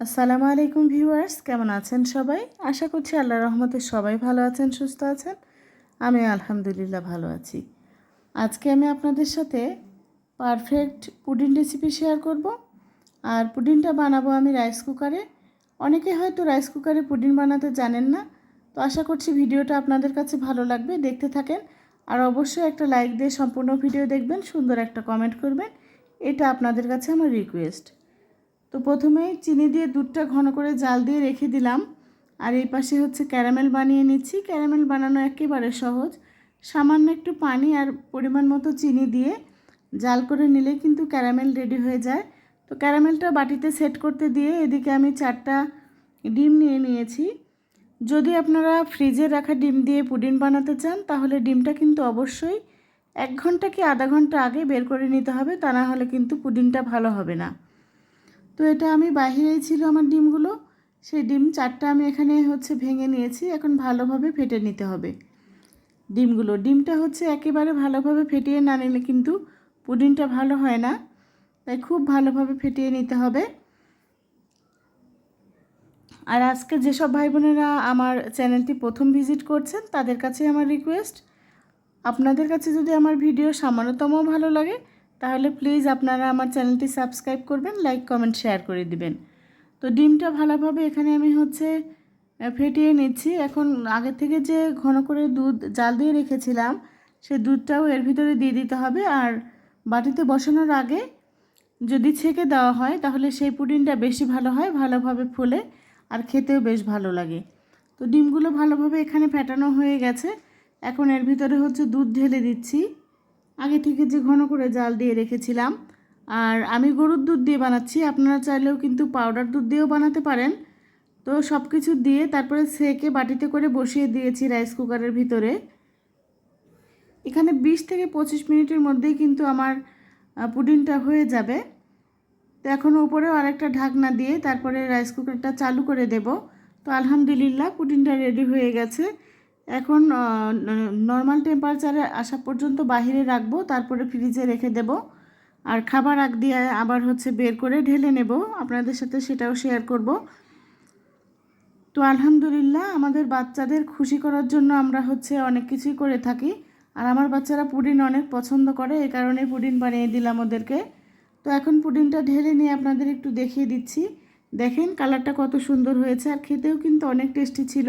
আসসালামু আলাইকুম ভিউয়ার্স, কেমন আছেন সবাই? আশা করছি আল্লাহ রহমতে সবাই ভালো আছেন, সুস্থ আছেন। আমি আলহামদুলিল্লাহ ভালো আছি। আজকে আমি আপনাদের সাথে পারফেক্ট পুডিং রেসিপি শেয়ার করব। আর পুডিংটা বানাবো আমি রাইস কুকারে। অনেকে হয়তো রাইস কুকারে পুডিং বানাতে জানেন না। তো আশা করছি ভিডিওটা আপনাদের কাছে ভালো লাগবে, দেখতে থাকেন। আর অবশ্যই একটা লাইক দিয়ে সম্পূর্ণ ভিডিও দেখবেন, সুন্দর একটা কমেন্ট করবেন। এটা আপনাদের কাছে আমার রিকোয়েস্ট। তো প্রথমেই চিনি দিয়ে দুধটা ঘন করে জাল দিয়ে রেখে দিলাম। আর এই পাশে হচ্ছে ক্যারামেল বানিয়ে নিচ্ছি। ক্যারামেল বানানো একেবারে সহজ। সামান্য একটু পানি আর পরিমাণ মতো চিনি দিয়ে জাল করে নিলে কিন্তু ক্যারামেল রেডি হয়ে যায়। তো ক্যারামেলটা বাটিতে সেট করতে দিয়ে এদিকে আমি চারটা ডিম নিয়ে নিয়েছি। যদি আপনারা ফ্রিজে রাখা ডিম দিয়ে পুডিং বানাতে চান, তাহলে ডিমটা কিন্তু অবশ্যই এক ঘণ্টা কি আধা ঘণ্টা আগে বের করে নিতে হবে, তা না হলে কিন্তু পুডিংটা ভালো হবে না। তো এটা আমি বাহিরেই ছিল আমার ডিমগুলো। সেই ডিম চারটা আমি এখানে হচ্ছে ভেঙে নিয়েছি, এখন ভালোভাবে ফেটে নিতে হবে। ডিমগুলো, ডিমটা হচ্ছে একেবারে ভালোভাবে ফেটিয়ে না নিলে কিন্তু পুডিংটা ভালো হয় না। তাই খুব ভালোভাবে ফেটিয়ে নিতে হবে। আর আজকে যেসব ভাই বোনেরা আমার চ্যানেলটি প্রথম ভিজিট করছেন, তাদের কাছে আমার রিকোয়েস্ট, আপনাদের কাছে যদি আমার ভিডিও সামান্যতম ভালো লাগে তাহলে প্লিজ আপনারা আমার চ্যানেলটি সাবস্ক্রাইব করবেন লাইক কমেন্ট শেয়ার করে দিবেন। তো ডিমটা ভালোভাবে এখানে আমি হচ্ছে ফেটিয়ে নিচ্ছি। এখন আগে থেকে যে ঘন করে দুধ, জাল দিয়ে রেখেছিলাম, সে দুধটাও এর ভিতরে দিয়ে দিতে হবে। আর বাটিতে বসানোর আগে যদি ছেঁকে দেওয়া হয়, তাহলে সেই পুডিংটা বেশি ভালো হয়, ভালোভাবে ফুলে আর খেতেও বেশ ভালো লাগে। তো ডিমগুলো ভালোভাবে এখানে ফেটানো হয়ে গেছে। এখন এর ভিতরে হচ্ছে দুধ ঢেলে দিচ্ছি। আগে থেকে যে ঘন করে জাল দিয়ে রেখেছিলাম। আর আমি গরুর দুধ দিয়ে বানাচ্ছি, আপনারা চাইলেও কিন্তু পাউডার দুধ দিয়েও বানাতে পারেন। তো সব কিছু দিয়ে তারপরে সেকে বাটিতে করে বসিয়ে দিয়েছি রাইস কুকারের ভিতরে। এখানে বিশ থেকে পঁচিশ মিনিটের মধ্যেই কিন্তু আমার পুডিংটা হয়ে যাবে। তো এখন উপরেও আরেকটা ঢাকনা দিয়ে তারপরে রাইস কুকারটা চালু করে দেব। তো আলহামদুলিল্লাহ পুডিংটা রেডি হয়ে গেছে। এখন নর্মাল টেম্পারেচারে আসা পর্যন্ত বাহিরে রাখব, তারপরে ফ্রিজে রেখে দেব। আর খাবার আগ দিয়ে আবার হচ্ছে বের করে ঢেলে নেব। আপনাদের সাথে সেটাও শেয়ার করব। তো আলহামদুলিল্লাহ, আমাদের বাচ্চাদের খুশি করার জন্য আমরা হচ্ছে অনেক কিছুই করে থাকি। আর আমার বাচ্চারা পুডিন অনেক পছন্দ করে, এই কারণে পুডিং বানিয়ে দিলাম ওদেরকে। তো এখন পুডিনটা ঢেলে নিয়ে আপনাদের একটু দেখিয়ে দিচ্ছি। দেখেন কালারটা কত সুন্দর হয়েছে, আর খেতেও কিন্তু অনেক টেস্টি ছিল।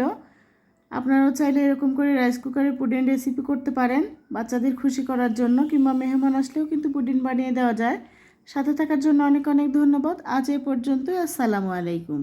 আপনারাও চাইলে এরকম করে রাইস কুকারে পুডিং রেসিপি করতে পারেন। বাচ্চাদের খুশি করার জন্য কিংবা মেহমান আসলেও কিন্তু পুডিং বানিয়ে দেওয়া যায়। সাথে থাকার জন্য অনেক অনেক ধন্যবাদ। আজ এ পর্যন্তই। আসসালামু আলাইকুম।